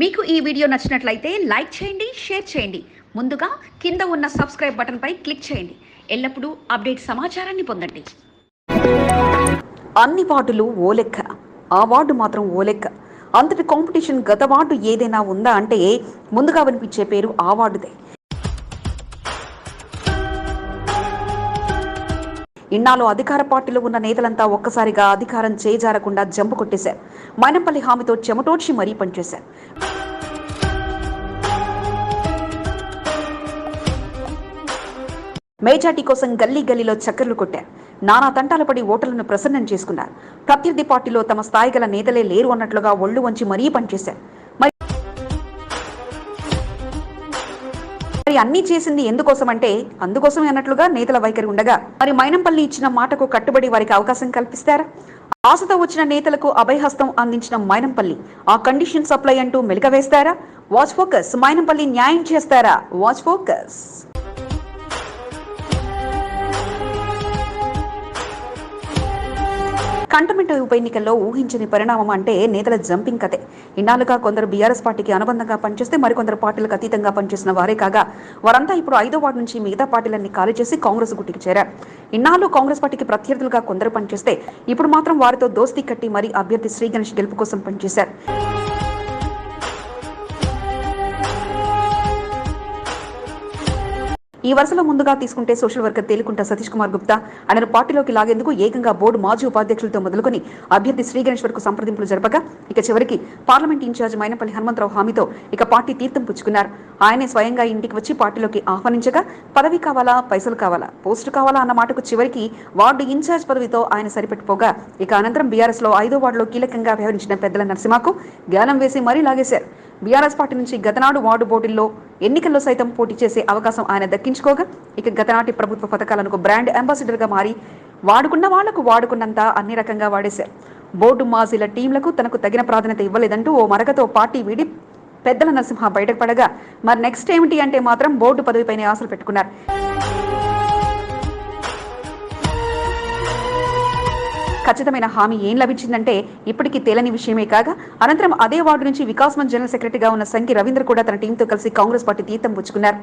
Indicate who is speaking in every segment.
Speaker 1: మీకు ఈ వీడియో నచ్చినట్లయితే లైక్ చేయండి షేర్ చేయండి. ముందుగా కింద ఉన్న సబ్స్క్రైబ్ బటన్పై క్లిక్ చేయండి. ఎల్లప్పుడూ అప్డేట్ సమాచారాన్ని పొందండి.
Speaker 2: అన్ని వార్డులు ఓ లెక్క ఆ వార్డు మాత్రం ఓ లెక్క అంతటి కాంపిటీషన్ గత వార్డు ఏదైనా ఉందా అంటే ముందుగా వినిపించే పేరు ఆ వార్డుదే. ఇన్నాళ్ళు అధికార పార్టీలో ఉన్న నేతలంతా ఒక్కసారిగా అధికారం చేజారకుండా జంపు కొట్టేశారు. మైనంపల్లి హామీతో చెమటోడ్చి మరీ పనిచేశారు. మేజార్టీ కోసం గల్లీ గల్లీలో చక్కర్లు కొట్టారు. నానా తంటాల పడి ఓటర్లను ప్రసన్నం చేసుకున్నారు. ప్రత్యర్థి పార్టీలో తమ స్థాయి గల నేతలే లేరు అన్నట్లుగా ఒళ్ళు వంచి మరీ పనిచేశారు. మరి అన్ని అన్నీ చేసింది ఎందుకోసం అంటే అందుకోసమే అన్నట్లుగా నేతల వైఖరి ఉండగా మరి మైనంపల్లి ఇచ్చిన మాటకు కట్టుబడి వారికి అవకాశం కల్పిస్తారా? ఆశతో వచ్చిన నేతలకు అభయహస్తం అందించిన మైనంపల్లి ఆ కండిషన్ సప్లై అంటూ మెలుగవేస్తారా వాచ్ ఫోకస్ మైనంపల్లి న్యాయం చేస్తారా? వాచ్ ఫోకస్ కంటమెంట్ ఉప ఎన్నికల్లో ఊహించని పరిణామం అంటే నేతల జంపింగ్ కథే. ఇన్నాళ్ళుగా కొందరు బీఆర్ఎస్ పార్టీకి అనుబంధంగా పనిచేస్తే మరికొందరు పార్టీలకు అతీతంగా పనిచేసిన వారే కాగా వారంతా ఇప్పుడు ఐదో వార్డు నుంచి మిగతా పార్టీలన్నీ ఖాళీ చేసి కాంగ్రెస్ గుట్టికి చేరారు. ఇన్నాళ్ళు కాంగ్రెస్ పార్టీకి ప్రత్యర్థులుగా కొందరు పనిచేస్తే ఇప్పుడు మాత్రం వారితో దోస్తీ కట్టి మరీ అభ్యర్థి శ్రీ గణేష్ గెలుపు కోసం పనిచేశారు. ఈ వరుసలో ముందుగా తీసుకుంటే సోషల్ వర్కర్ తేలికుంట సతీష్ కుమార్ గుప్తా. ఆయనను పార్టీలోకి లాగేందుకు ఏకంగా బోర్డు మాజీ ఉపాధ్యక్షులతో మొదలుకొని అభ్యర్థి శ్రీ గణేష్ సంప్రదింపులు జరపగా ఇక చివరికి పార్లమెంట్ ఇన్ఛార్జ్ మైనపల్లి హనుమంతరావు హామీతో ఇక పార్టీ తీర్థం పుచ్చుకున్నారు. ఆయనే స్వయంగా ఇంటికి వచ్చి పార్టీలోకి ఆహ్వానించగా పదవి కావాలా? పైసలు కావాలా? పోస్టు కావాలా? అన్న మాటకు చివరికి వార్డు ఇన్ఛార్జ్ పదవితో ఆయన సరిపెట్టుకోగా ఇక అనంతరం బీఆర్ఎస్లో ఐదో వార్డులో కీలకంగా వ్యవహరించిన పెద్దల నరసింహకు జ్ఞానం వేసి మరీ లాగేశారు. బీఆర్ఎస్ పార్టీ నుంచి గతనాడు వార్డు బోర్డుల్లో ఎన్నికల్లో సైతం పోటీ చేసే అవకాశం ఆయన దక్కించుకోగా ఇక గతనాటి ప్రభుత్వ పథకాలకు బ్రాండ్ అంబాసిడర్గా మారి వాడుకున్న వాళ్ళకు వాడుకున్నంత అన్ని రకంగా వాడేశారు. బోర్డు మాజీల టీంలకు తనకు తగిన ప్రాధాన్యత ఇవ్వలేదంటూ ఓ మరకతో పార్టీ వీడి పెద్దల నరసింహ బయటకు పడగా మరి నెక్స్ట్ ఏమిటి అంటే మాత్రం బోర్డు పదవిపైనే ఆశలు పెట్టుకున్నారు. ఖచ్చితమైన హామీ ఏం లభించిందంటే ఇప్పటికీ తేలని విషయమే కాగా అనంతరం అదే వార్డు నుంచి వికాస్ మంచ్ జనరల్ సెక్రటరీగా ఉన్న సంఖ్య రవీంద్ర కూడా తన టీంతో కలిసి కాంగ్రెస్ పార్టీ తీర్థం పుచ్చుకున్నారు.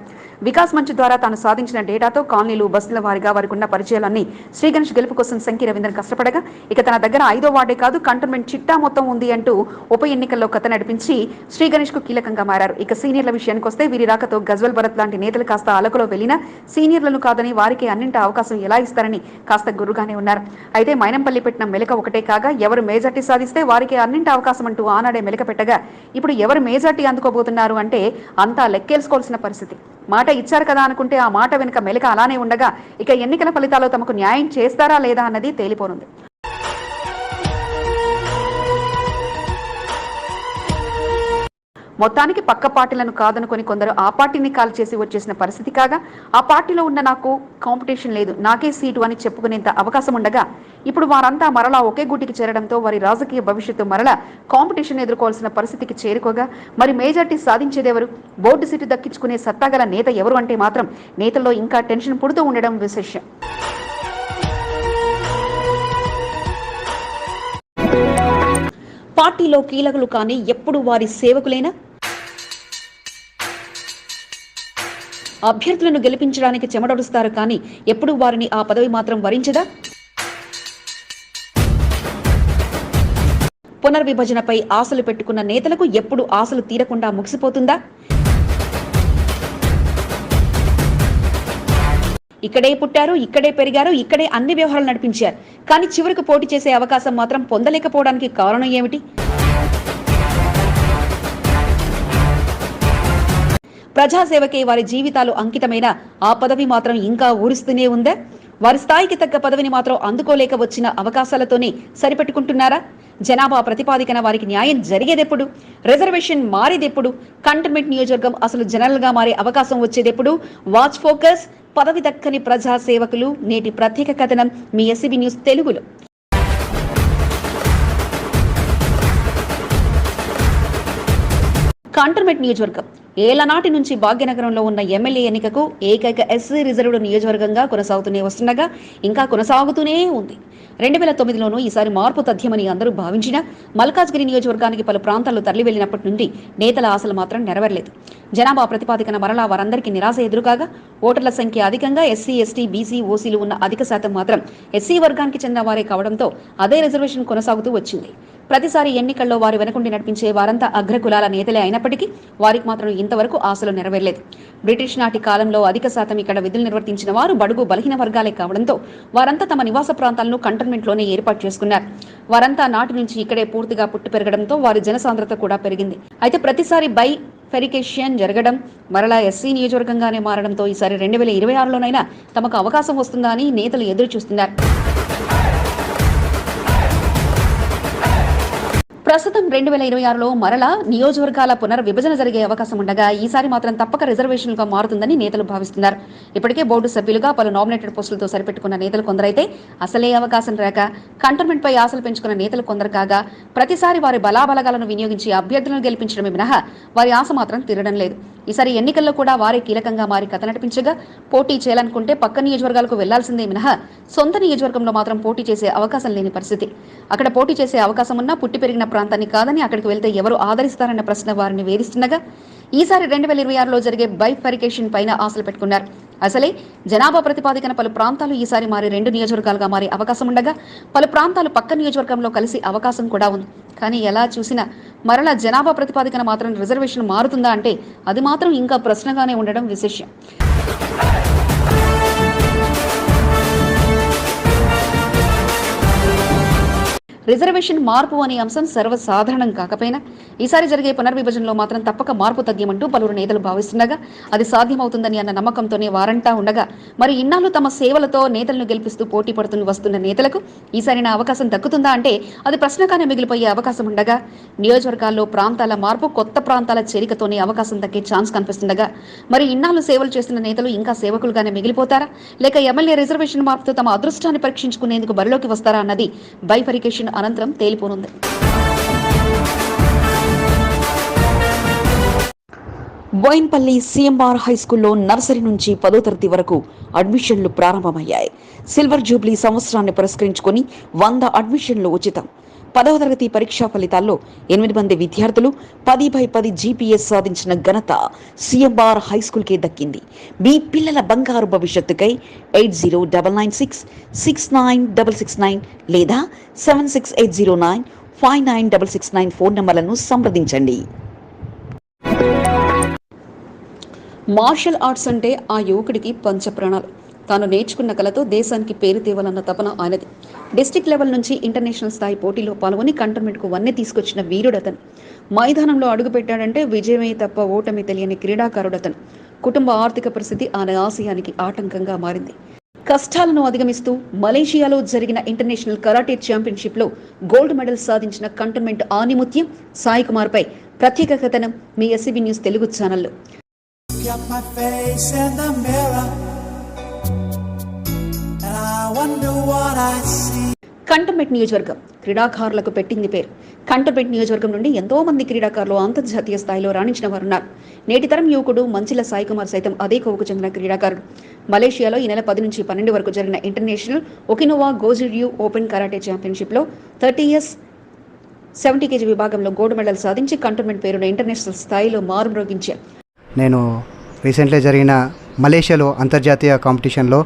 Speaker 2: వికాస్ మంచ్ ద్వారా తాను సాధించిన డేటాతో కాలనీలు బస్సుల వారిగా వారికి ఉన్న పరిచయాలన్నీ శ్రీ గణేష్ గెలుపు కోసం సంఖ్య రవీంద్ర కష్టపడగా ఇక తన దగ్గర ఐదో వార్డే కాదు కంటోన్మెంట్ చిట్టా మొత్తం ఉంది అంటూ ఉప ఎన్నికల్లో కథ నడిపించి శ్రీ గణేష్కు కీలకంగా మారారు. ఇక సీనియర్ల విషయానికి వస్తే వీరి రాకతో గజ్వల్ భరత్ లాంటి నేతలు కాస్త అలకలో వెళ్ళినా సీనియర్లను కాదని వారికి అన్నింటి అవకాశం ఎలా ఇస్తారని కాస్త గురుగానే ఉన్నారు. అయితే మైనంపల్లి పెట్టిన మెలక ఒకటే కాగా ఎవరు మేజార్టీ సాధిస్తే వారికి అన్నింటి అవకాశం అంటూ ఆనాడే మెలక పెట్టగా ఇప్పుడు ఎవరు మేజార్టీ అందుకోబోతున్నారు అంటే అంతా లెక్కేసుకోవాల్సిన పరిస్థితి. మాట ఇచ్చారు కదా అనుకుంటే ఆ మాట వెనుక మెలక అలానే ఉండగా ఇక ఎన్నికల ఫలితాలు తమకు న్యాయం చేస్తారా లేదా అన్నది తేలిపోనుంది. మొత్తానికి పక్క పార్టీలను కాదనుకొని కొందరు ఆ పార్టీని కాల్ చేసి వచ్చేసిన పరిస్థితి కాగా ఆ పార్టీలో ఉన్న నాకు కాంపిటీషన్ లేదు నాకే సీటు అని చెప్పుకునేంత అవకాశం ఉండగా ఇప్పుడు వారంతా మరలా ఒకే గుటికి చేరడంతో వారి రాజకీయ భవిష్యత్తు మరలా కాంపిటీషన్ ఎదుర్కోవాల్సిన పరిస్థితికి చేరుకోగా మరి మేజార్టీ సాధించేదెవరు బోర్డు సీటు దక్కించుకునే సత్తాగల నేత ఎవరు అంటే మాత్రం నేతల్లో ఇంకా టెన్షన్ పుడుతూ ఉండడం విశేషం. పార్టీలో కీలకులు కానీ ఎప్పుడు వారి సేవకులేనా? అభ్యర్థులను గెలిపించడానికి చెమడొడుస్తారు కానీ ఎప్పుడు వారిని ఆ పదవి మాత్రం వరించదా? పునర్విభజనపై ఆశలు పెట్టుకున్న నేతలకు ఎప్పుడు ఆశలు తీరకుండా ముగిసిపోతుందా? ఇక్కడే పుట్టారు ఇక్కడే పెరిగారు ఇక్కడే అన్ని వ్యవహారాలు నడిపించారు. కానీ చివరికి పోటీ చేసే అవకాశం మాత్రం పొందలేకపోవడానికి కారణం ఏమిటి? ప్రజాసేవకే వారి జీవితాలు అంకితమైన ఆ పదవి మాత్రం ఇంకా ఊరుస్తూనే ఉందా? వారి స్థాయికి తగ్గ పదవిని మాత్రం అందుకోలేక వచ్చిన అవకాశాలతోనే సరిపెట్టుకుంటున్నారా? జనాభా ప్రతిపాదికన వారికి న్యాయం జరిగేదెప్పుడు? రిజర్వేషన్ మారేదెప్పుడు? కంటోన్మెంట్ నియోజకవర్గం అసలు జనరల్గా మారే అవకాశం వచ్చేదెప్పుడు? వాచ్ ఫోకస్ పదవి దక్కని ప్రజా సేవకులు నేటి ప్రత్యేక కథనం మీ ఎస్సీబీ న్యూస్ తెలుగులో. కాంటర్మెట్ నియోజకవర్గం. ఏళ్ళనాటి నుంచి భాగ్యనగరంలో ఉన్న ఎమ్మెల్యే ఎన్నికకు ఏకైక ఎస్సీ రిజర్వ్డ్ నియోజకవర్గంగా కొనసాగుతూనే వస్తుండగా ఇంకా కొనసాగుతూనే ఉంది. రెండు వేల తొమ్మిదిలోనూ ఈసారి మార్పు తథ్యమని అందరూ భావించినా మల్కాజ్గిరి నియోజకవర్గానికి పలు ప్రాంతాల్లో తరలి వెళ్ళినప్పటి నుండి నేతల ఆశలు మాత్రం నెరవేరలేదు. జనాభా ప్రతిపాదికన మరలా వారందరికీ నిరాశ ఎదురుకాగా ఓటర్ల సంఖ్య అధికంగా ఎస్సీ ఎస్టీ బీసీ ఓసీలు ఉన్న అధిక శాతం మాత్రం ఎస్సీ వర్గానికి చెందిన వారే కావడంతో అదే రిజర్వేషన్ కొనసాగుతూ వచ్చింది. ప్రతిసారి ఎన్నికల్లో వారి వెనుకుండి నడిపించే వారంతా అగ్రకులాల నేతలే అయినప్పటికీ వారికి మాత్రం ఇంతవరకు ఆశలు నెరవేరలేదు. బ్రిటిష్ నాటి కాలంలో అధిక శాతం ఇక్కడ విధులు నిర్వర్తించిన వారు బడుగు బలహీన వర్గాలే కావడంతో వారంతా తమ నివాస ప్రాంతాలను కంటోన్మెంట్లోనే ఏర్పాటు చేసుకున్నారు. వారంతా నాటి నుంచి ఇక్కడే పూర్తిగా పుట్టి పెరగడంతో వారి జనసాంద్రత కూడా పెరిగింది. అయితే ప్రతిసారి బై ఫెరికేషన్ జరగడం మరలా ఎస్సీ నియోజకవర్గంగానే మారడంతో ఈసారి రెండు వేల ఇరవై ఆరులోనైనా తమకు అవకాశం వస్తుందా అని నేతలు ఎదురు చూస్తున్నారు ప్రస్తుతం రెండు వేల ఇరవై ఆరులో మరలా నియోజకవర్గాల పునర్విభజన జరిగే అవకాశం ఉండగా ఈసారి మాత్రం తప్పక రిజర్వేషన్లుగా మారుతుందని నేతలు భావిస్తున్నారు. ఇప్పటికే బోర్డు సభ్యులుగా పలు నామినేటెడ్ పోస్టులతో సరిపెట్టుకున్న నేతలు కొందరైతే అసలే అవకాశం రాక కంటోన్మెంట్పై ఆశలు పెంచుకున్న నేతలు కొందరు కాగా ప్రతిసారి వారి బలాబలగాలను వినియోగించి అభ్యర్థులను గెలిపించడమే మినహా వారి ఆశ మాత్రం తీరడం లేదు. ఈసారి ఎన్నికల్లో కూడా వారే కీలకంగా మారి కథ నడిపించగా పోటీ చేయాలనుకుంటే పక్క నియోజకవర్గాలకు వెళ్ళాల్సిందే మినహా సొంత నియోజకవర్గంలో మాత్రం పోటీ చేసే అవకాశం లేని పరిస్థితి. అక్కడ పోటీ చేసే అవకాశం ఉన్నా పుట్టి పెరిగిన ప్రాంతాన్ని కాదని అక్కడికి వెళ్తే ఎవరు ఆదరిస్తారన్న ప్రశ్న వారిని వేధిస్తుండగా ఈసారి రెండు వేల ఇరవై ఆరులో జరిగే బైఫరికేషన్ పైన ఆశలు పెట్టుకున్నారు. అసలే జనాభా ప్రతిపాదికన పలు ప్రాంతాలు ఈసారి మారి రెండు నియోజకవర్గాలుగా మారే అవకాశం ఉండగా పలు ప్రాంతాలు పక్క నియోజకవర్గంలో కలిసి అవకాశం కూడా ఉంది. కానీ ఎలా చూసినా మరలా జనాభా ప్రతిపాదికన మాత్రం రిజర్వేషన్ మారుతుందా అంటే అది మాత్రం ఇంకా ప్రశ్నగానే ఉండడం విశేషం. రిజర్వేషన్ మార్పు అనే అంశం సర్వసాధారణం కాకపోయినా ఈసారి జరిగే పునర్విభజనలో మాత్రం తప్పక మార్పు తథ్యమంటూ పలువురు నేతలు భావిస్తుండగా అది సాధ్యమవుతుందని అన్న నమ్మకంతోనే వారంటా ఉండగా మరి ఇన్నాళ్ళు తమ సేవలతో నేతలను గెలిపిస్తూ పోటీ పడుతూ వస్తున్న నేతలకు ఈసారి నా అవకాశం దక్కుతుందా అంటే అది ప్రశ్నగానే మిగిలిపోయే అవకాశం ఉండగా నియోజకవర్గాల్లో ప్రాంతాల మార్పు కొత్త ప్రాంతాల చేరికతోనే అవకాశం దక్కే ఛాన్స్ కనిపిస్తుండగా మరి ఇన్నాళ్ళు సేవలు చేస్తున్న నేతలు ఇంకా సేవకులుగానే మిగిలిపోతారా? లేక ఎమ్మెల్యే రిజర్వేషన్ మార్పుతో తమ అదృష్టాన్ని పరీక్షించుకునేందుకు బరిలోకి వస్తారా అన్నది బైఫరికేషన్ అనంతరం తేలిపోనుంది. బోయిన్పల్లి సిఎంఆర్ హై స్కూల్లో నర్సరీ నుంచి పదో తరగతి వరకు అడ్మిషన్లు ప్రారంభమయ్యాయి. సిల్వర్ జూబ్లీ సంవత్సరాన్ని పురస్కరించుకొని వంద అడ్మిషన్లు ఉచితం. పదవ తరగతి పరీక్షా ఫలితాల్లో ఎనిమిది మంది విద్యార్థులు పది బై పది జీపీఎస్ సాధించిన ఘనత సిఎంఆర్ హై స్కూల్కే దక్కింది. మీ పిల్లల బంగారు భవిష్యత్తుకై eight zero double nine six six nine double six nine లేదా seven six eight zero nine five nine double six nine phone నంబర్లను సంప్రదించండి. మార్షల్ ఆర్ట్స్ అంటే ఆ యువకుడికి పంచప్రాణాలు. తాను నేర్చుకున్న కళతో దేశానికి పేరు తేవాలన్న తపన ఆయనది. డిస్టిక్ లెవెల్ నుంచి ఇంటర్నేషనల్ స్థాయి పోటీలో పాల్గొని కంటోన్మెంట్కు వన్నె తీసుకొచ్చిన వీరుడతను. మైదానంలో అడుగుపెట్టాడంటే విజయమే తప్ప ఓటమి తెలియని క్రీడాకారుడతను. కుటుంబ ఆర్థిక పరిస్థితి ఆయన ఆశయానికి ఆటంకంగా మారింది. కష్టాలను అధిగమిస్తూ మలేషియాలో జరిగిన ఇంటర్నేషనల్ కరాటే ఛాంపియన్షిప్లో గోల్డ్ మెడల్ సాధించిన కంటోన్మెంట్ ఆనిముత్యం సాయి కుమార్పై ప్రత్యేక కథనం మీ ఎస్సీబీ న్యూస్ తెలుగు ఛానల్లో. కంటోన్మెంట్ నియోజకవర్గం క్రీడాకారులకు పెట్టింది పేరు. కంటోన్మెంట్ నియోజకవర్గం నుండి ఎంతో మంది క్రీడాకారులు అంతర్జాతీయ స్థాయిలో రాణించిన వారు ఉన్నారు నేటి తరం యువకుడు మంచిల సాయి కుమార్ సైతం అదే కోవకు చెందిన క్రీడాకారుడు. మలేషియాలో ఈ నెల పది నుంచి పన్నెండు వరకు జరిగిన international Okinawa Gojuryu open karate ఛాంపియన్షిప్లో thirty years seventy KG విభాగంలో గోల్డ్ మెడల్ సాధించి కంటోన్మెంట్ పేరును ఇంటర్నేషనల్ స్థాయిలో మారుమ్రోగించారు.
Speaker 3: నేను రీసెంట్లీ జరిగిన మలేషియాలో అంతర్జాతీయ కాంపిటీషన్లో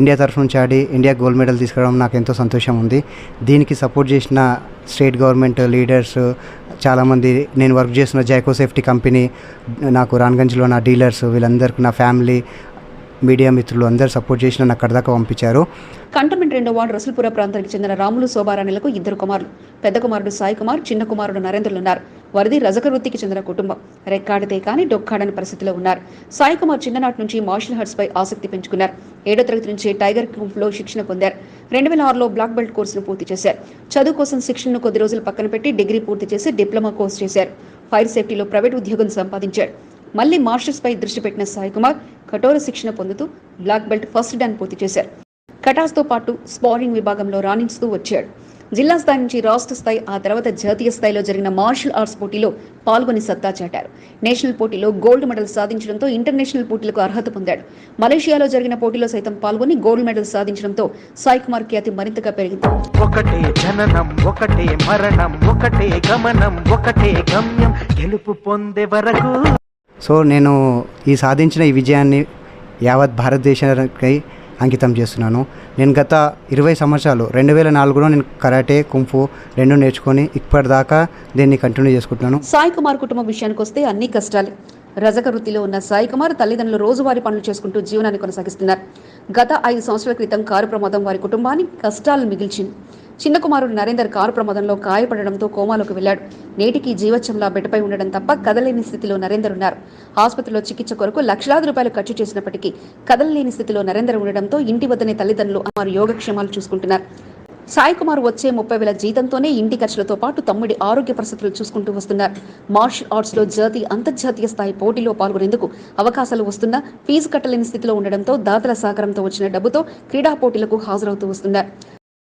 Speaker 3: ఇండియా తరఫు నుంచి ఆడి ఇండియా గోల్డ్ మెడల్ తీసుకురావడం నాకు ఎంతో సంతోషం ఉంది. దీనికి సపోర్ట్ చేసిన స్టేట్ గవర్నమెంట్ లీడర్స్ చాలామంది నేను వర్క్ చేస్తున్న జైకో సేఫ్టీ కంపెనీ నాకు రాన్గంజ్లో నా డీలర్స్ వీళ్ళందరికీ నా ఫ్యామిలీ మీడియా మిత్రులు అందరు సపోర్ట్ చేసి నన్ను అక్కడ దాకా పంపించారు.
Speaker 2: కంటోన్మెంట్ రెండో వార్డు రసుల్పుర ప్రాంతానికి చెందిన రాములు శోభారాణిలకు ఇద్దరు కుమారులు. పెద్ద కుమారుడు సాయి కుమార్ చిన్న కుమారుడు నరేంద్రులు ఉన్నారు. వరది రజక వృత్తికి చెందిన కుటుంబం. రెక్కాడితే కానీ డొక్కాడని పరిస్థితిలో ఉన్నారు. సాయి కుమార్ చిన్ననాటి నుంచి మార్షల్ ఆర్ట్స్ పై ఆసక్తి పెంచుకున్నారు. ఏడో తరగతి నుంచి టైగర్లో శిక్షణ పొందారు. రెండు వేల ఆరులో బ్లాక్ బెల్ట్ కోర్సును పూర్తి చేశారు. చదువు కోసం శిక్షణను కొద్ది రోజులు పక్కన పెట్టి డిగ్రీ పూర్తి చేసి డిప్లొమా కోర్సు చేశారు. ఫైర్ సేఫ్టీలో ప్రైవేట్ ఉద్యోగం సంపాదించాడు. మళ్ళీ మార్షల్స్ పై దృష్టి పెట్టిన సాయి కుమార్ కఠోర శిక్షణ పొందుతూ బ్లాక్ బెల్ట్ ఫస్ట్ డాన్ పూర్తి చేశారు. కటాస్తో పాటు స్పారింగ్ విభాగంలో రాణించుతూ వచ్చాడు. జిల్లా స్థాయి నుంచి రాష్ట్ర స్థాయి ఆ తర్వాత జాతీయ స్థాయిలో జరిగిన మార్షల్ ఆర్ట్స్ పోటీలో పాల్గొని సత్తా చాటారు. నేషనల్ పోటీలో గోల్డ్ మెడల్ సాధించడంతో ఇంటర్నేషనల్ పోటీలకు అర్హత పొందాడు. మలేషియాలో జరిగిన పోటీలో సైతం పాల్గొని గోల్డ్ మెడల్ సాధించడంతో సాయి కుమార్ ఖ్యాతి మరింతగా పెరిగింది.
Speaker 4: ఒకటే జననం ఒకటే మరణం ఒకటే గమనం ఒకటే గమ్యం. గెలుపు పొందే వరకు
Speaker 3: సో నేను ఈ సాధించిన ఈ విజయాన్ని యావత్ భారతదేశానికి అంకితం చేస్తున్నాను. నేను గత ఇరవై సంవత్సరాలు రెండు వేల నాలుగులో నేను కరాటే కుంఫు రెండు నేర్చుకొని ఇప్పటిదాకా దీన్ని కంటిన్యూ చేసుకుంటున్నాను.
Speaker 2: సాయి కుమార్ కుటుంబం విషయానికి వస్తే అన్ని కష్టాలే. రజక వృత్తిలో ఉన్న సాయి కుమార్ తల్లిదండ్రులు రోజువారీ పనులు చేసుకుంటూ జీవనాన్ని కొనసాగిస్తున్నారు. గత ఐదు సంవత్సరాల క్రితం కారు ప్రమాదం వారి కుటుంబాన్ని కష్టాలను మిగిల్చింది. చిన్న కుమారుడు నరేందర్ కారు ప్రమాదంలో గాయపడడంతో కోమాలోకి వెళ్ళాడు నేటికి జీవచ్చంలా బెడ్పై ఉండడం తప్ప కదలేని స్థితిలో నరేందర్ ఉన్నారు. ఆసుపత్రిలో చికిత్స కొరకు లక్షలాది రూపాయలు ఖర్చు చేసినప్పటికీ కదలలేని స్థితిలో నరేందర్ ఉండడంతో ఇంటి వద్దనే తల్లిదండ్రులు వారు యోగక్షేమాలు చూసుకుంటున్నారు. సాయి కుమార్ వచ్చే ముప్పై వేల జీతంతోనే ఇంటి ఖర్చులతో పాటు తమ్ముడి ఆరోగ్య పరిస్థితులు చూసుకుంటూ వస్తున్నారు. మార్షల్ ఆర్ట్స్లో జాతీయ అంతర్జాతీయ స్థాయి పోటీలో పాల్గొనేందుకు అవకాశాలు వస్తున్నా ఫీజు కట్టలేని స్థితిలో ఉండడంతో దాతల సహకారంతో వచ్చిన డబ్బుతో క్రీడా పోటీలకు హాజరవుతూ వస్తున్నారు.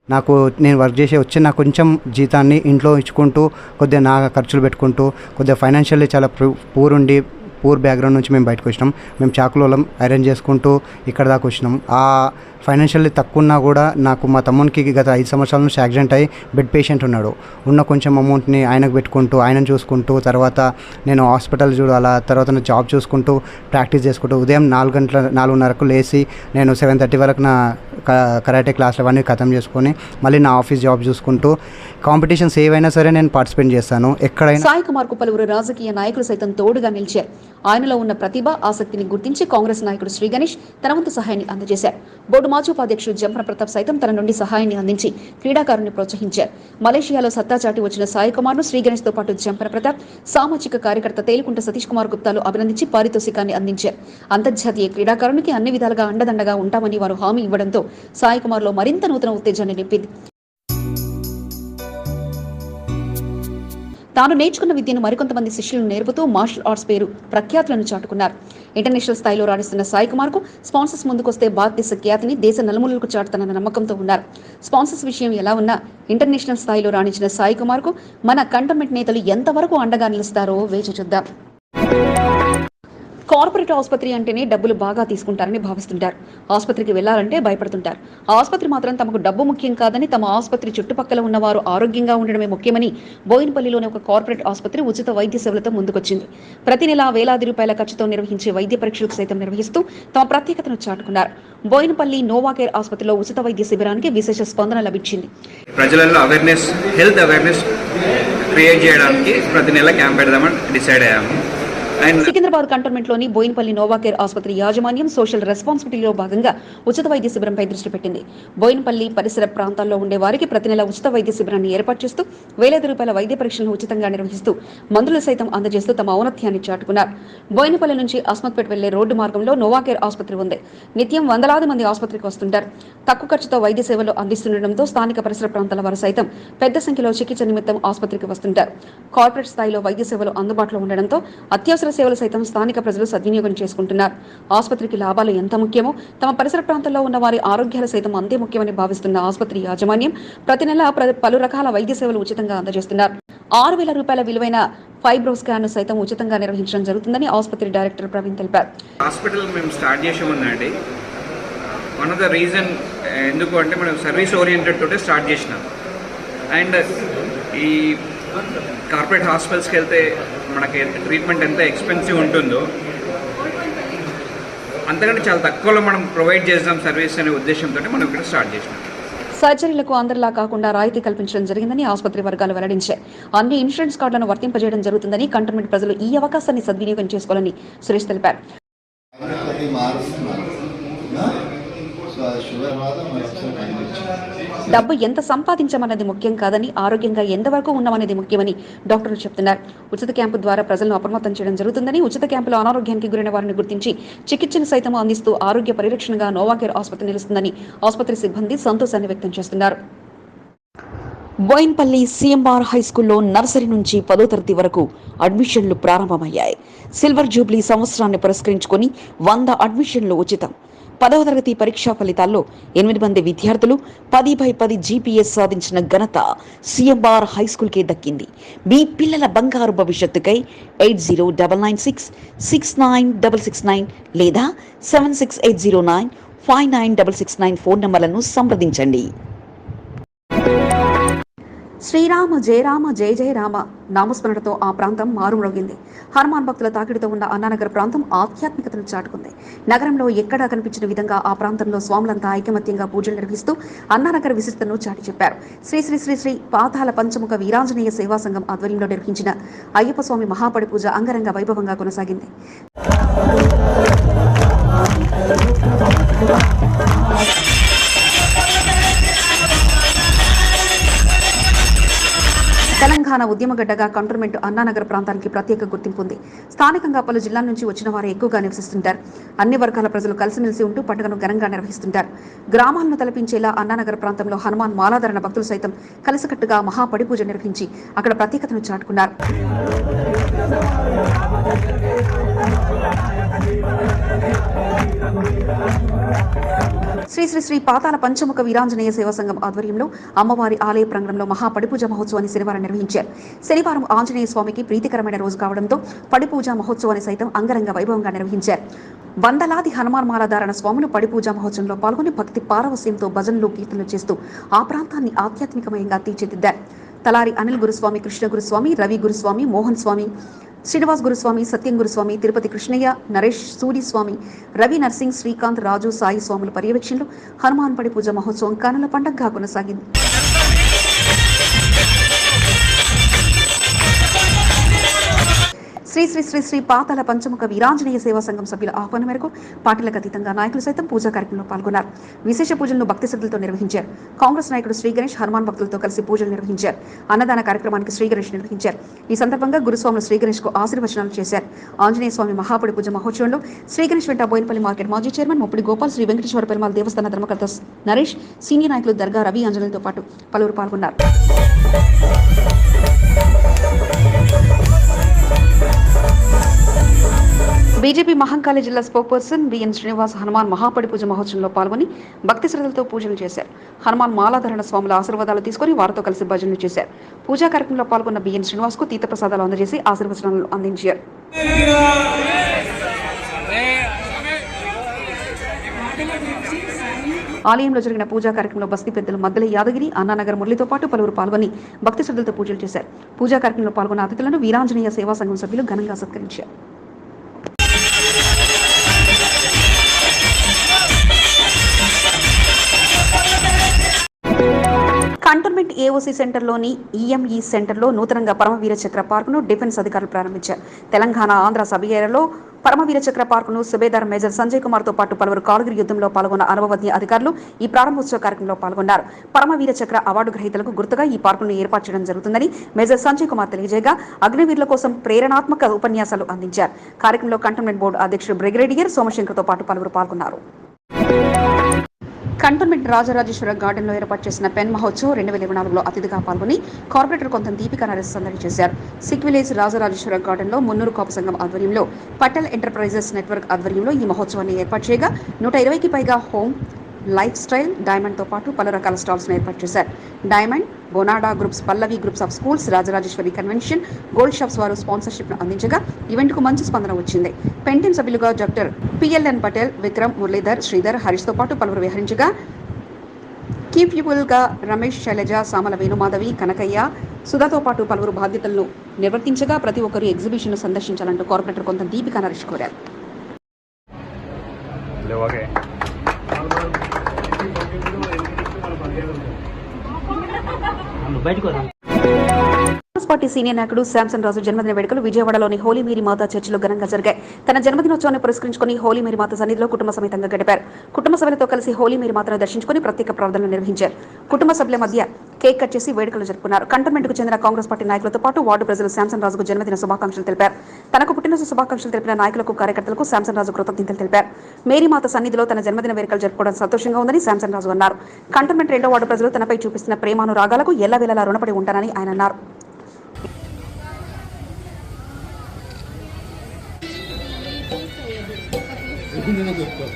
Speaker 3: నాకు నేను వర్క్ చేసే వచ్చిన కొంచెం జీతాన్ని ఇంట్లో ఇచ్చుకుంటూ కొద్దిగా నా ఖర్చులు పెట్టుకుంటూ కొద్దిగా ఫైనాన్షియల్లీ చాలా పూర్ ఉండి పూర్ బ్యాక్గ్రౌండ్ నుంచి మేము బయటకు వచ్చినాం. మేము చాకులోలం అరేంజ్ చేసుకుంటూ ఇక్కడ దాకా వచ్చినాం. ఆ ఫైనాన్షియల్లీ తక్కువ ఉన్నా కూడా నాకు మా తమ్మునికి గత ఐదు సంవత్సరాల నుంచి యాక్సిడెంట్ అయ్యి బెడ్ పేషెంట్ ఉన్నాడు. ఉన్న కొంచెం అమౌంట్ని ఆయనకు పెట్టుకుంటూ ఆయనను చూసుకుంటూ తర్వాత నేను హాస్పిటల్ చూడాలా తర్వాత నా జాబ్ చూసుకుంటూ ప్రాక్టీస్ చేసుకుంటూ ఉదయం నాలుగు గంటల నాలుగున్నరకు లేచి నేను సెవెన్ థర్టీ వరకు నా క- కరాటే క్లాసులు అవన్నీ ఖతం చేసుకొని మళ్ళీ నా ఆఫీస్ జాబ్ చూసుకుంటూ కాంపిటీషన్స్ ఏవైనా సరే నేను పార్టిసిపేట్ చేస్తాను. ఎక్కడైనా
Speaker 2: సాయి కుమార్కు పలువురు రాజకీయ నాయకులు సైతం తోడుగా నిలిచారు ఆయనలో ఉన్న ప్రతిభ ఆసక్తిని గుర్తించి కాంగ్రెస్ నాయకుడు శ్రీ గణేష్ తన వంతు సహాయాన్ని అందజేశారు. బోర్డు మాజీ ఉపాధ్యక్షుడు జంపన ప్రతాప్ సైతం తన నుండి సహాయాన్ని అందించి క్రీడాకారుని ప్రోత్సహించారు. మలేషియాలో సత్తా చాటి వచ్చిన సాయి కుమార్ను శ్రీగణేష్తో పాటు జంపన ప్రతాప్ సామాజిక కార్యకర్త తేలికుంట సతీష్ కుమార్ గుప్తాలు అభినందించి పారితోషికాన్ని అందించారు. అంతర్జాతీయ క్రీడాకారునికి అన్ని విధాలుగా అండదండగా ఉంటామని వారు హామీ ఇవ్వడంతో సాయి కుమార్లో మరింత నూతన ఉత్తేజాన్ని నింపింది. తాను నేర్చుకున్న విద్యను మరికొంతమంది శిష్యులను నేర్పుతూ మార్షల్ ఆర్ట్స్ పేరు ప్రఖ్యాతులను చాటుకున్నారు. ఇంటర్నేషనల్ స్థాయిలో రాణిస్తున్న సాయి కుమార్కు స్పాన్సర్స్ ముందుకొస్తే భారతదేశ ఖ్యాతిని దేశ నలుమూలలకు చాటుతానన్న నమ్మకంతో ఉన్నారు. స్పాన్సర్స్ విషయం ఎలా ఉన్నా ఇంటర్నేషనల్ స్థాయిలో రాణించిన సాయి కుమార్కు మన కంటోన్మెంట్ నేతలు ఎంతవరకు అండగా నిలుస్తారో వేచి చూద్దాం. కార్పొరేట్ ఆసుపత్రి అంటేనే డబ్బులు బాగా తీసుకుంటారని భావిస్తుంటారు. ఆసుపత్రికి వెళ్ళాలంటే భయపడుతుంటారు. ఆసుపత్రి మాత్రం తమకు డబ్బు ముఖ్యం కాదని తమ ఆసుపత్రి చుట్టుపక్కల ఉన్నవారు ఆరోగ్యంగా ఉండడమే ముఖ్యమని బోయినపల్లిలోని ఒక కార్పొరేట్ ఆసుపత్రి ఉచిత వైద్య సేవలతో ముందుకొచ్చింది. ప్రతి నెల వేలాది రూపాయల ఖర్చుతో నిర్వహించే వైద్య పరీక్షలకు సైతం నిర్వహిస్తూ తమ ప్రత్యేకతను చాటుకున్నారు. బోయినపల్లి నోవాకేర్ ఆసుపత్రిలో ఉచిత వైద్య శిబిరానికి విశేష స్పందన లభించింది.
Speaker 5: ప్రజలలో అవేర్నెస్ హెల్త్ అవేర్నెస్ క్రియేట్ చేయడానికి ప్రతి నెల క్యాంప్ పెడదామని డిసైడ్ అయ్యాము.
Speaker 2: సికింద్రాబాద్ కంటోన్మెంట్లోని బోయినపల్లి నోవాకేర్ ఆసుపత్రి యాజమాన్యం సోషల్ రెస్పాన్సిబిలిటీలో భాగంగా ఉచిత వైద్య శిబిరంపై దృష్టి పెట్టింది. బోయినపల్లి పరిసర ప్రాంతాల్లో ఉండే వారికి ప్రతి నెల ఉచిత వైద్య శిబిరాన్ని ఏర్పాటు చేస్తూ వేలాది రూపాయల వైద్య పరీక్షలను ఉచితంగా నిర్వహిస్తూ మందులు సైతం అందజేస్తూ తమ ఔన్నత్యాన్ని చాటుకున్నారు. బోయినపల్లి నుంచి అస్మత్పేట వెళ్ళే రోడ్డు మార్గంలో నోవాకేర్ ఆసుపత్రి ఉంది. నిత్యం వందలాది మంది ఆసుపత్రికి వస్తుంటారు. తక్కువ ఖర్చుతో వైద్య సేవలు అందిస్తుండటంతో స్థానిక పరిసర ప్రాంతాల వారు సైతం పెద్ద సంఖ్యలో చికిత్స నిమిత్తం ఆసుపత్రికి వస్తుంటారు. కార్పొరేట్ స్థాయిలో వైద్య సేవలు అందుబాటులో ఉండడంతో అత్యవసర సేవలు సైతం స్థానిక ప్రజలు సద్వినియోగం చేసుకుంటున్నారు. ఆసుపత్రికి లాభాలు ఎంత ముఖ్యమో తమ పరిసర ప్రాంతాల్లో ఉన్న వారి ఆరోగ్యాలు సైతం అంతే ముఖ్యమని భావిస్తున్న ఆసుపత్రి యాజమాన్యం ప్రతి నెల పలు రకాల వైద్య సేవలు ఉచితంగా అందజేస్తున్నారు. ఆరు వేల రూపాయల విలువైన ఫైబ్రో స్కాన్ సైతం ఉచితంగా నిర్వహించడం జరుగుతుందని ఆసుపత్రి డైరెక్టర్ ప్రవీణ్ తెలిపారు.
Speaker 5: హాస్పిటల్ మేము స్టార్ట్ చేసామన్నాండి వన్ ఆఫ్ ద రీజన్ ఎందుకు అంటే మనం సర్వీస్ ఓరియంటెడ్ తోటే స్టార్ట్ చేసినాం. అండ్ ఈ కార్పొరేట్ హాస్పిటల్స్కి వెళ్తే మనకి ట్రీట్మెంట్ ఎంత ఎక్స్పెన్సివ్ ఉంటుందో అంతకంటే చాలా తక్కువలో మనం ప్రొవైడ్ చేద్దాం సర్వీస్ అనే ఉద్దేశంతో మనం ఇక్కడ స్టార్ట్ చేసినాం.
Speaker 2: సర్జరీలకు అందరిలా కాకుండా రాయితీ కల్పించడం జరిగిందని ఆసుపత్రి వర్గాలు వెల్లడించాయి. అన్ని ఇన్సూరెన్స్ కార్డులను వర్తింపజేయడం జరుగుతుందని కంటోన్మెంట్ ప్రజలు ఈ అవకాశాన్ని సద్వినియోగం చేసుకోవాలని సురేష్ తెలిపారు
Speaker 6: ప్రతి మారుస్తున్నాను ఆ? సో అది షుగర్ తర్వాత మరి ఒకసారి కనిపించింది
Speaker 2: డబ్బు ఎంత సంపాదించమన్నది ముఖ్యం కాదని ఆరోగ్యంగా ఎంతవరకు ఉన్నామనేది ముఖ్యమని డాక్టర్లు చెప్తున్నారు. ఉచిత క్యాంపు ద్వారా ప్రజలను అప్రమత్తం చేయడం జరుగుతుందని ఉచిత క్యాంపులో అనారోగ్యానికి గురైన వారిని గుర్తించి చికిత్సను సైతం అందిస్తూ ఆరోగ్య పరిరక్షణగా నోవాకేర్ ఆసుపత్రి నిలుస్తుందని ఆసుపత్రి సిబ్బంది సంతోషాన్ని వ్యక్తం చేస్తున్నారు. బోయిన్పల్లి సిఎంఆర్ హై స్కూల్లో నర్సరీ నుంచి పదో తరగతి వరకు అడ్మిషన్లు ప్రారంభమయ్యాయి. సిల్వర్ జూబ్లీ సంవత్సరాన్ని పురస్కరించుకొని వంద అడ్మిషన్లు ఉచితం. పదవ తరగతి పరీక్షా ఫలితాల్లో ఎనిమిది మంది విద్యార్థులు పది బై పది జీపీఎస్ సాధించిన ఘనత సిఎంఆర్ హై స్కూల్కే దక్కింది. మీ పిల్లల బంగారు భవిష్యత్తుకై eight zero double nine six six nine double six nine లేదా seven six eight zero nine five nine double six nine phone నంబర్లను సంప్రదించండి. శ్రీరామ జయరామ జయ జయ రామ నామస్మరణతో ఆ ప్రాంతం మారుమ్రోగింది. హనుమాన్ భక్తుల తాకిడితో ఉన్న అన్నానగర్ ప్రాంతం ఆధ్యాత్మికతను చాటుకుంది. నగరంలో ఎక్కడా కనిపించిన విధంగా ఆ ప్రాంతంలో స్వాములంతా ఐకమత్యంగా పూజలు నిర్వహిస్తూ అన్నానగర్ విశిష్టతను చాటి చెప్పారు. శ్రీ శ్రీ శ్రీ శ్రీ పాతాల పంచముఖ వీరాంజనేయ సేవా సంఘం ఆధ్వర్యంలో నిర్వహించిన అయ్యప్ప స్వామి మహాపడి పూజ అంగరంగ వైభవంగా కొనసాగింది. తెలంగాణ ఉద్యమగడ్డగా కంటోన్మెంట్ అన్నానగర్ ప్రాంతానికి ప్రత్యేక గుర్తింపు ఉంది. స్థానికంగా పలు జిల్లాల నుంచి వచ్చిన వారు ఎక్కువగా నివసిస్తుంటారు. అన్ని వర్గాల ప్రజలు కలిసిమెలిసి ఉంటూ పండుగను ఘనంగా నిర్వహిస్తుంటారు. గ్రామాలను తలపించేలా అన్నానగర్ ప్రాంతంలో హనుమాన్ మాలాధరణ భక్తులు సైతం కలిసికట్టుగా మహాపడిపూజ నిర్వహించి అక్కడ ప్రత్యేకతను చాటుకున్నారు. శ్రీ శ్రీ శ్రీ పాతాల పంచముఖ వీరాంజనేయ సేవా సంఘం ఆధ్వర్యంలో అమ్మవారి ఆలయ ప్రాంగణంలో మహాపడిపూజ మహోత్సవాన్ని శనివారం నిర్వహించారు. శనివారం ఆంజనేయ స్వామికి ప్రీతికరమైన రోజు కావడంతో పడిపూజ మహోత్సవాన్ని సైతం అంగరంగ వైభవంగా నిర్వహించారు. వందలాది హనుమాన్ మాలాధారణ స్వాములు పడిపూజ మహోత్సవంలో పాల్గొని భక్తి పారవస్యంతో భజనలు కీర్తనలు చేస్తూ ఆ ప్రాంతాన్ని ఆధ్యాత్మికమయంగా తీర్చిదిద్దారు. తలారి అనిల్ గురుస్వామి కృష్ణ గురుస్వామి రవి గురుస్వామి మోహన్ స్వామి శ్రీనివాస్ గురుస్వామి సత్యం గురుస్వామి తిరుపతి కృష్ణయ్య నరేష్ సూరిస్వామి రవి నర్సింగ్ శ్రీకాంత్ రాజు సాయి స్వాముల పర్యవేక్షణలో హనుమాన్ పడి పూజ మహోత్సవం కనుల పండగగా కొనసాగింది. శ్రీ శ్రీ శ్రీ శ్రీ పాతల పంచముఖ వీరాంజనేయ సేవా సంఘం సభ్యుల ఆహ్వానం మేరకు పార్టీలకు అతీతంగా నాయకులు సైతం పూజా కార్యక్రమంలో పాల్గొన్నారు. విశేష పూజలను భక్తి శ్రద్ధలతో నిర్వహించారు. కాంగ్రెస్ నాయకుడు శ్రీ గణేష్ హనుమాన్ భక్తులతో కలిసి పూజలు నిర్వహించారు. అన్నదాన కార్యక్రమానికి శ్రీ గణేష్ నిర్వహించారు. ఈ సందర్భంగా గురుస్వాములు శ్రీ గణేష్కు ఆశీర్వచనాలు చేశారు. ఆంజనేయ స్వామి మహాపడి పూజ మహోత్సవంలో శ్రీ గణేష్ వెంట బోయినపల్లి మార్కెట్ మాజీ చైర్మన్ ముప్పటి గోపాల్ శ్రీ వెంకటేశ్వర పెరుమాల్ దేవస్థాన ధర్మకర్త నరేష్ సీనియర్ నాయకులు దర్గా రవి ఆంజనేయులతో పాటు పలువురు పాల్గొన్నారు. బీజేపీ మహంకాళి జిల్లా spoke person BN Srinivas Hanuman మహాపడి పూజ మహోత్సవంలో పాల్గొని భక్తి శ్రద్ధలతో పూజలు చేశారు. హనుమాన్ మాలాధరణ స్వాముల ఆశీర్వాదాలు తీసుకుని వారితో కలిసి భజనలు చేశారు. పూజా కార్యక్రమంలో పాల్గొన్న బిఎన్ శ్రీనివాస్కు తీర్థ ప్రసాదాలు అందజేసి ఆశీర్వచనాలు అందించారు. ఆలయంలో జరిగిన పూజా కార్యక్రమంలో బస్తీ పెద్దలు మద్దెల యాదగిరి అన్నానగర్ మురళితో పాటు పలువురు పాల్గొని భక్తి శ్రద్ధలతో పూజలు చేశారు. పూజా కార్యక్రమంలో పాల్గొన్న అతిథులను వీరాంజనేయ సేవా సంఘం సభ్యులు ఘనంగా సత్కరించారు. కంటోన్మెంట్ ఏఓసీ సెంటర్లోని ఈఎంఈ సెంటర్లో నూతనంగా పరమవీర చక్ర పార్కును డిఫెన్స్ అధికారులు ప్రారంభించారు. తెలంగాణ ఆంధ్ర సబియేరలో పరమవీరచక్ర పరమవీర చక్ర పార్కును సుబేదార్ మేజర్ సంజయ్ కుమార్తో పాటు పలువురు కాలుగిరి యుద్ధంలో పాల్గొన్న అనుభవజ్ఞ అధికారులు ఈ ప్రారంభోత్సవ కార్యక్రమంలో పాల్గొన్నారు. పరమవీర చక్ర అవార్డు గ్రహీతలకు గుర్తుగా ఈ పార్కును ఏర్పాటు చేయడం జరుగుతుందని మేజర్ సంజయ్ కుమార్ తెలియజేయగా అగ్నివీరుల కోసం ప్రేరణాత్మక ఉపన్యాసాలు అందించారు. కార్యక్రమంలో కంటోన్మెంట్ బోర్డు అధ్యక్షుడు బ్రిగేడియర్ సోమశంకర్తో పాటు పలువురు పాల్గొన్నారు. కంటోన్మెంట్ రాజరాజేశ్వర గార్డెన్లో ఏర్పాటు చేసిన పెన్ మహోత్సవ్ రెండు వేల ఇరవై నాలుగులో అతిథిగా పాల్గొని కార్పొరేటర్ కొంత దీపిక నరేష్ సందడి చేశారు. సిక్ విలేజ్ రాజరాజేశ్వర గార్డెన్లో మున్నూరు కాపు సంఘం ఆధ్వర్యంలో పటల్ ఎంటర్ప్రైజెస్ నెట్వర్క్ ఆధ్వర్యంలో ఈ మహోత్సవాన్ని ఏర్పాటు చేయగా నూట ఇరవైకి పైగా హోమ్ లైఫ్ స్టైల్ డైమండ్తో పాటు పలు రకాల స్టాల్స్ను ఏర్పాటు చేశారు. Diamond Bonada groups Pallavi groups of schools Rajarajeshwari convention gold shops వారు స్పాన్సర్షిప్ను అందించగా ఈవెంట్కు మంచి స్పందన వచ్చింది. పెంటిన్ సభ్యులుగా డాక్టర్ పిఎల్ఎన్ పటేల్ విక్రమ్ మురళీధర్ శ్రీధర్ హరీష్తో పాటు పలువురు వ్యవహరించగా కీ పీపుల్గా రమేష్ శైలజ సామల వేణుమాధవి కనకయ్య సుధాతో పాటు పలువురు బాధ్యతలను నిర్వర్తించగా ప్రతి ఒక్కరూ ఎగ్జిబిషన్ను సందర్శించాలంటూ కార్పొరేటర్ కొంత దీపిక నరేష్ కోరారు. బయటకు కాంగ్రెస్ పార్టీ సీనియర్ నాయకుడు శాంసన్ రాజు జన్మదిన వేడుకలు విజయవాడలోని హోలీ మేరీ చర్చిలో ఘనంగా జరిగాయి. తన జన్మదినోత్సవాన్ని పురస్కరించుకుని హోలీ మేరీ మాత సన్నిధిలో కుటుంబ సమేతంగా గడిపారు. కుటుంబ సభ్యులతో కలిసి హోలీ మేరీ మాతను దర్శించుకుని ప్రత్యేక ప్రార్థనలు నిర్వహించారు. కుటుంబ సభ్యుల మధ్య కేక్ కట్ చేసి వేడుకలు జరుపుకున్నారు. కంటోన్మెంట్కు చెందిన కాంగ్రెస్ పార్టీ నాయకులతో పాటు వార్డు ప్రజలు శాంసన్ రాజుకు జన్మదిన శుభాకాంక్షలు తెలిపారు. తనకు పుట్టినరోజు శుభాకాంక్షలు తెలిపిన నాయకులకు కార్యకర్తలకు శాంసన్ రాజు కృతజ్ఞతలు తెలిపారు. మేరీమాత సన్నిధిలో తన జన్మదిన వేడుకలు జరుపుకోవడం సంతోషంగా ఉందని శాంసన్ రాజు అన్నారు. కంటోన్మెంట్ రెండో వార్డు ప్రజలు తనపై చూపిస్తున్న ప్రేమానురాగాలకు ఎల్లవేళలా రుణపడి ఉంటానని ఆయన అన్నారు. చెప్తాను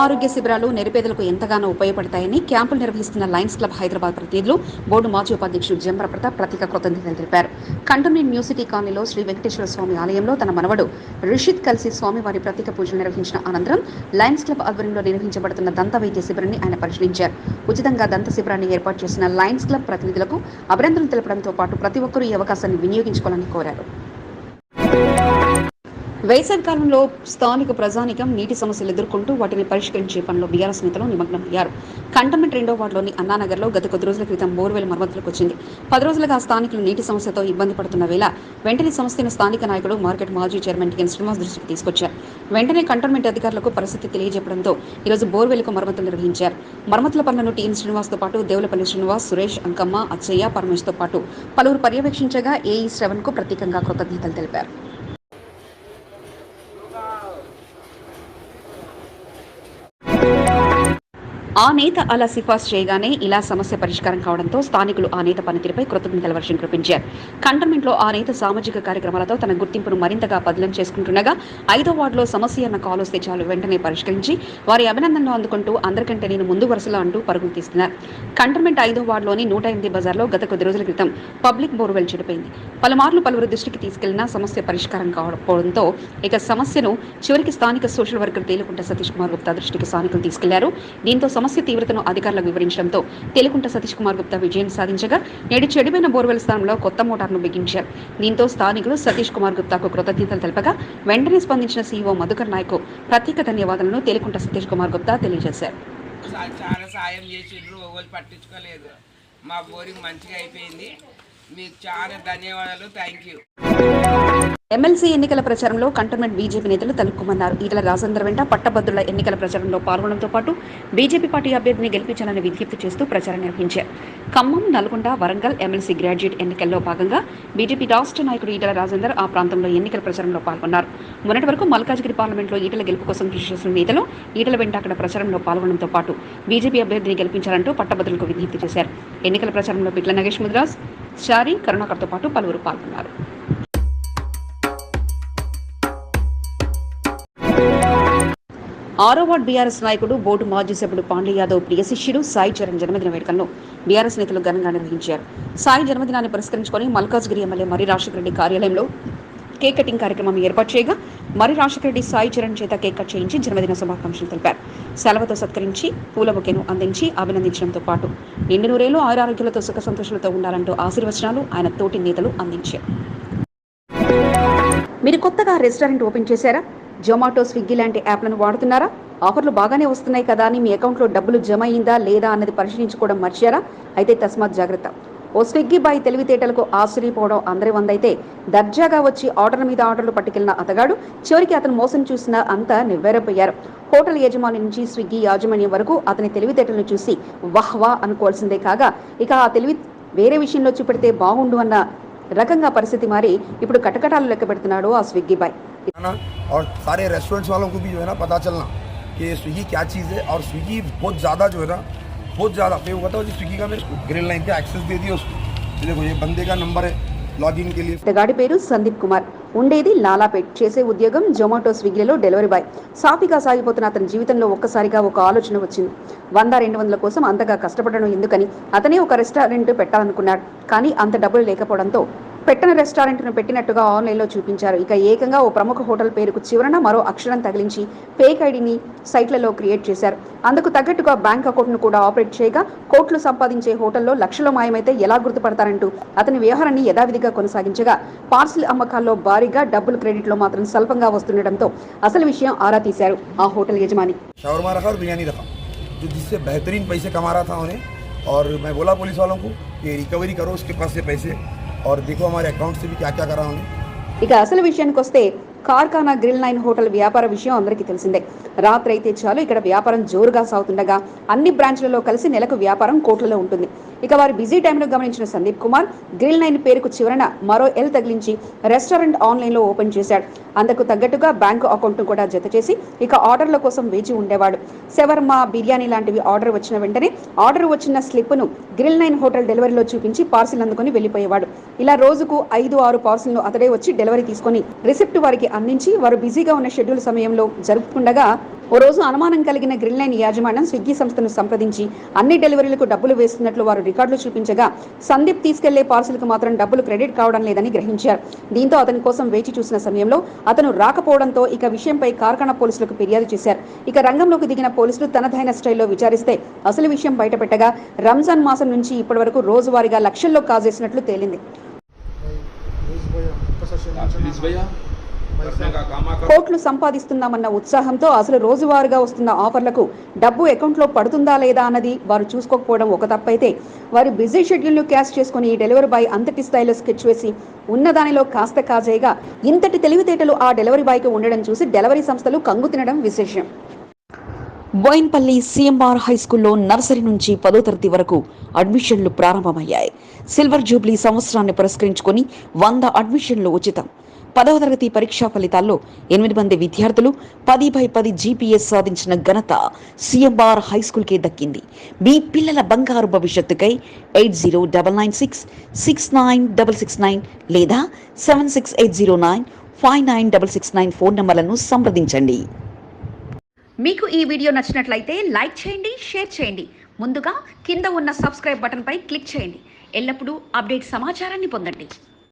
Speaker 2: ఆరోగ్య శిబిరాలు నిరుపేదలకు ఎంతగానో ఉపయోగపడతాయని క్యాంపులు నిర్వహిస్తున్న లయన్స్ క్లబ్ హైదరాబాద్ ప్రతినిధులు బోర్డు మాజీ ఉపాధ్యక్షుడు జంబర ప్రతాప్ ప్రత్యేక కృతజ్ఞతలు తెలిపారు. కంటోన్మెంట్ న్యూ సిటీ కాలనీలో శ్రీ వెంకటేశ్వర స్వామి ఆలయంలో తన మనవడు రిషిత్ కలిసి స్వామివారి ప్రత్యేక పూజలు నిర్వహించిన అనంతరం లయన్స్ క్లబ్ ఆధ్వర్యంలో నిర్వహించబడుతున్న దంత వైద్య శిబిరాన్ని ఆయన పరిశీలించారు. ఉచితంగా దంత శిబిరాన్ని ఏర్పాటు చేసిన లయన్స్ క్లబ్ ప్రతినిధులకు అభినందనలు తెలపడంతో పాటు ప్రతి ఒక్కరూ ఈ అవకాశాన్ని వినియోగించుకోవాలని కోరారు. వేసవి కాలంలో స్థానిక ప్రజానికం నీటి సమస్యలు ఎదుర్కొంటూ వాటిని పరిష్కరించే పనిలో బీఆర్ఎస్ నేతలు నిమగ్నమయ్యారు. కంటోన్మెంట్ రెండో వార్డులోని అన్నానగర్లో గత కొద్ది రోజుల క్రితం బోర్వెల్ మరమ్మతులకు వచ్చింది. పది రోజులుగా స్థానికులు నీటి సమస్యతో ఇబ్బంది పడుతున్న వేళ వెంటనే సమస్యను స్థానిక నాయకుడు మార్కెట్ మాజీ చైర్మన్ టికెన్ శ్రీనివాస్ దృష్టికి తీసుకొచ్చారు. వెంటనే కంటోన్మెంట్ అధికారులకు పరిస్థితి తెలియజెప్పడంతో ఈరోజు బోర్వెల్కు మరమ్మతులు నిర్వహించారు. మరమ్మతుల పనులను టీఎన్ శ్రీనివాస్తో పాటు దేవులపల్లి శ్రీనివాస్ సురేష్ అంకమ్మ అచ్చయ్య పరమేష్తో పాటు పలువురు పర్యవేక్షించగా ఏఈ శ్రవణ్కు ప్రత్యేకంగా కృతజ్ఞతలు తెలిపారు. ఆ నేత అలా సిఫార్సు చేయగానే ఇలా సమస్య పరిష్కారం కావడంతో స్థానికులు ఆ నేత పనితీరుపై కృతజ్ఞతల వర్షం కురిపించారు. కంటోన్మెంట్లో ఆ నేత సామాజిక కార్యక్రమాలతో తన గుర్తింపును మరింతగా పదిలం చేసుకుంటుండగా ఐదో వార్డులో సమస్య అన్న కాల్ వస్తే చాలు వెంటనే పరిష్కరించి వారి అభినందనలు అందుకుంటూ అందరికంటే నేను ముందు వరుసలో అంటూ పరుగులు తీస్తున్నారు. కంటోన్మెంట్ ఐదో వార్డులోని నూట ఎనిమిది బజార్లో గత కొద్ది రోజుల క్రితం పబ్లిక్ బోర్వెల్ చెడిపోయింది. పలుమార్లు పలువురు దృష్టికి తీసుకెళ్ళినా సమస్య పరిష్కారం కావకపోవడంతో ఇక సమస్యను చివరికి స్థానిక సోషల్ వర్కర్ తేలుకుంట సతీష్ కుమార్ గుప్తా దృష్టికి స్థానికులు తీసుకెళ్ళారు. దీంతో సమస్య తీవ్రతను అధికారులకు వివరించడంతో తెలుకుంట సతీష్ కుమార్ గుప్తా విజయం సాధించగా నేడు చెడిపోయిన బోర్వెల్ స్థానంలో కొత్త మోటార్ను బిగించారు. దీంతో స్థానికులు సతీష్ కుమార్ గుప్తాకు కృతజ్ఞతలు తెలపగా వెంటనే స్పందించిన సీఈఓ మధుకర్ నాయక్ ప్రత్యేక ధన్యవాదాలను తెలుకుంట సతీష్ కుమార్ గుప్తా తెలియజేశారు.
Speaker 7: చాలా సాయం చేసిండ్రు ఎవరు పట్టించుకోలేదు. మా బోరింగ్ మంచిగా అయిపోయింది. మీకు చాలా ధన్యవాదాలు. థ్యాంక్ యూ
Speaker 2: ఎమ్మెల్సీ ఎన్నికల ప్రచారంలో కంటోన్మెంట్ బీజేపీ నేతలు తలుక్కుమన్నారు. ఈటల రాజేందర్ వెంట పట్టభద్రుల ఎన్నికల ప్రచారంలో పాల్గొనడంతో పాటు బీజేపీ పార్టీ అభ్యర్థిని గెలిపించాలని విజ్ఞప్తి చేస్తూ ప్రచారం నిర్వహించారు. ఖమ్మం నల్గొండ వరంగల్ ఎమ్మెల్సీ గ్రాడ్యుయేట్ ఎన్నికల్లో భాగంగా బీజేపీ రాష్ట్ర నాయకుడు ఈటల రాజేందర్ ఆ ప్రాంతంలో ఎన్నికల ప్రచారంలో పాల్గొన్నారు. మొన్నటి వరకు మల్కాజ్గిరి పార్లమెంట్లో ఈటల గెలుపు కోసం కృషి చేసిన నేతలు ఈటల వెంట అక్కడ ప్రచారంలో పాల్గొనడంతో పాటు బీజేపీ అభ్యర్థిని గెలిపించాలంటూ పట్టభద్రులకు విజ్ఞప్తి చేశారు. ఎన్నికల ప్రచారంలో పిట్ల నగేష్ ముద్రాస్ షారీ కరుణాకర్తో పాటు పలువురు పాల్గొన్నారు. ఆరో వార్డ్ బీఆర్ఎస్ నాయకుడు బోర్డు మాజీ సభ్యుడు పాండే యాదవ్ ప్రియ శిష్యుడు సాయి చరణ్ జన్మదిన వేడుకలను బీఆర్ఎస్ నేతలు ఘనంగా నిర్వహించారు. సాయి జన్మదినాన్ని పురస్కరించుకొని మల్కాజ్గిరి ఎమ్మెల్యే మరి రాజశేఖర రెడ్డి కార్యాలయంలో కేక్ కటింగ్ కార్యక్రమం ఏర్పాటు చేయగా మరి రాజశేఖర రెడ్డి సాయి చరణ్ చేత కేక్ కట్ చేయించి జన్మదిన శుభాకాంక్షలు తెలిపారు. సెలవుతో సత్కరించి పూల బొకేను అందించి అభినందించడంతో పాటు నిండు నూరేళ్ళు ఆయురారోగ్యాలతో సుఖ సంతోషాలతో ఉండాలంటూ ఆశీర్వచనాలు ఆయన తోటి నేతలు అందించారు. మీరు కొత్తగా రెస్టారెంట్ ఓపెన్ చేశారా? జొమాటో స్విగ్గీ లాంటి యాప్లను వాడుతున్నారా? ఆఫర్లు బాగానే వస్తున్నాయి కదా అని మీ అకౌంట్లో డబ్బులు జమ అయిందా లేదా అన్నది పరిశీలించుకోవడం మర్చారా అయితే తస్మాత్ జాగ్రత్త. ఓ స్విగ్గీ బాయ్ తెలివితేటలకు ఆశ్చర్యపోవడం అందరి వందైతే దర్జాగా వచ్చి ఆర్డర్ మీద ఆర్డర్లు పట్టుకెళ్ళిన అతగాడు చివరికి అతను మోసం చూసిన అంతా నివ్వెరపోయారు. హోటల్ యజమాని నుంచి స్విగ్గీ యాజమాన్యం వరకు అతని తెలివితేటలను చూసి వాహ్ వా అనుకోవాల్సిందే కాగా ఇక ఆ తెలివి వేరే విషయంలో చూపెడితే బాగుండు అన్న రకంగా పరిస్థితి మారి ఇప్పుడు కటకటాలు లెక్క పెడుతున్నాడు ఆ స్విగ్గీ బాయ్.
Speaker 8: खाना और सारे रेस्टोरेंट्स वालों को भी जो है ना पता चलना कि स्विगी क्या चीज़ है और स्विगी बहुत ज़्यादा जो है ना बहुत ज़्यादा मैं वो बताऊँ स्विगी का मैं ग्रिल लाइन पे एक्सेस दे दिया उसको ये देखो ये बंदे का नंबर है लॉगिन के लिए
Speaker 2: ఇతగాడి పేరు సందీప్ కుమార్ ఉండేది లాలాపేట్ చేసే ఉద్యోగం జొమాటో స్విగ్గీలలో డెలివరీ బాయ్ సాఫీగా సాగిపోతున్న అతని జీవితంలో ఒక్కసారిగా ఒక ఆలోచన వచ్చింది వంద రెండు వందల కోసం అంతగా కష్టపడడం ఎందుకని అతనే ఒక రెస్టారెంట్ పెట్టాలనుకున్నాడు కానీ అంత డబ్బులు లేకపోవడంతో పెట్టిన రెస్టారెంట్ను పెట్టినట్టుగా ఆన్లైన్లో చూపించారు ఇక ఏకంగా ఓ ప్రముఖ హోటల్ పేరుకు చివరన మరో అక్షరం తగిలించి ఫేక్ ఐడిని సైట్లలో క్రియేట్ చేశారు అందుకు తగ్గట్టుగా బ్యాంక్ అకౌంట్ను కూడా ఆపరేట్ చేయగా కోట్లు సంపాదించే హోటల్లో లక్షల మాయమైతే ఎలా గుర్తుపడతారంటూ అతని వ్యవహారాన్ని యథావిధిగా కొనసాగించగా పార్సిల్ అమ్మకాల్లో భారీగా డబ్బులు క్రెడిట్లో మాత్రం స్వల్పంగా వస్తుండటంతో అసలు విషయం ఆరా తీశారు ఆ హోటల్ యజమాని
Speaker 8: शावरमा रखा और बिरयानी रखा जो जिससे बेहतरीन पैसे कमा रहा था उन्हें और मैं बोला पुलिस वालों को कि रिकवरी करो उसके पास से पैसे और देखो हमारे अकाउंट से भी क्या क्या करा उन्हें
Speaker 2: ఇక అసలు విషయానికి వస్తే కార్ఖానా గ్రిల్ నైన్ హోటల్ వ్యాపార విషయం అందరికీ తెలిసిందే రాత్రి అయితే చాలు ఇక్కడ వ్యాపారం జోరుగా సాగుతుండగా అన్ని బ్రాంచ్లలో కలిసి నెలకు వ్యాపారం కోట్లలో ఉంటుంది ఇక వారు బిజీ టైంలో గమనించిన సందీప్ కుమార్ గ్రిల్ నైన్ పేరుకు చివరన మరో ఎల్ తగిలించి రెస్టారెంట్ ఆన్లైన్లో ఓపెన్ చేశాడు. అందుకు తగ్గట్టుగా బ్యాంకు అకౌంట్ను కూడా జత చేసి ఇక ఆర్డర్ల కోసం వేచి ఉండేవాడు. శవర్మ బిర్యానీ లాంటివి ఆర్డర్ వచ్చిన వెంటనే ఆర్డర్ వచ్చిన స్లిప్ను గ్రిల్ నైన్ హోటల్ డెలివరీలో చూపించి పార్సిల్ అందుకొని వెళ్ళిపోయేవాడు. ఇలా రోజుకు ఐదు ఆరు పార్సిల్ను అతడే వచ్చి డెలివరీ తీసుకొని రిసిప్ట్ వారికి అందించి వారు బిజీగా ఉన్న షెడ్యూల్ సమయంలో జరుపుకుండగా ఓ రోజు అనుమానం కలిగిన గ్రిల్ లైన్ యాజమాన్యం స్విగ్గీ సంస్థను సంప్రదించి అన్ని డెలివరీలకు డబ్బులు వేస్తున్నట్లు వారు రికార్డులు చూపించగా సందీప్ తీసుకెళ్ళే పార్సిల్కు మాత్రం డబ్బులు క్రెడిట్ కావడం లేదని గ్రహించారు. దీంతో అతని కోసం వేచి చూసిన సమయంలో అతను రాకపోవడంతో ఇక విషయంపై కార్ఖానా పోలీసులకు ఫిర్యాదు చేశారు. ఇక రంగంలోకి దిగిన పోలీసులు తనదైన స్టైల్లో విచారిస్తే అసలు విషయం బయటపెట్టగా రంజాన్ మాసం నుంచి ఇప్పటి వరకు రోజువారీగా లక్షల్లో కాజేసినట్లు తేలింది. కోట్లు సంపాదిస్తున్నామన్న ఉత్సాహంతో అసలు రోజువారీగా వస్తున్న ఆఫర్లకు డబ్బు అకౌంట్లో పడుతుందా లేదా అన్నది వారు చూసుకోకపోవడం ఒక తప్పైతే వారి బిజీ షెడ్యూల్ను క్యాష్ చేసుకుని ఈ డెలివరీ బాయ్ అంతటి స్థాయిలో స్కెచ్ వేసి ఉన్నదానిలో కాస్త కాజేయగా ఇంతటి తెలివితేటలు ఆ డెలివరీ బాయ్కి ఉండడం చూసి డెలివరీ సంస్థలు కంగు తినడం విశేషం. బోయిన్పల్లి సిఎంఆర్ హై స్కూల్లో నర్సరీ నుంచి పదో తరగతి వరకు అడ్మిషన్లు ప్రారంభమయ్యాయి. సిల్వర్ జూబ్లీ సంవత్సరాన్ని పురస్కరించుకొని వంద అడ్మిషన్లు ఉచితం. పదవ తరగతి పరీక్షా ఫలితాల్లో ఎనిమిది మంది విద్యార్థులు పది బై పది జీపీఎస్ సాధించిన ఘనత సిఎంఆర్ హై స్కూల్కే దక్కింది. మీ పిల్లల బంగారు భవిష్యత్తుకై eight zero double nine six six nine double six nine లేదా seven six eight zero nine five nine double six nine phone నంబర్లను సంప్రదించండి.
Speaker 1: మీకు ఈ వీడియో నచ్చినట్లయితే లైక్ చేయండి షేర్ చేయండి. ముందుగా కింద ఉన్న సబ్స్క్రైబ్ బటన్పై క్లిక్ చేయండి. ఎల్లప్పుడూ అప్డేట్ సమాచారాన్ని పొందండి.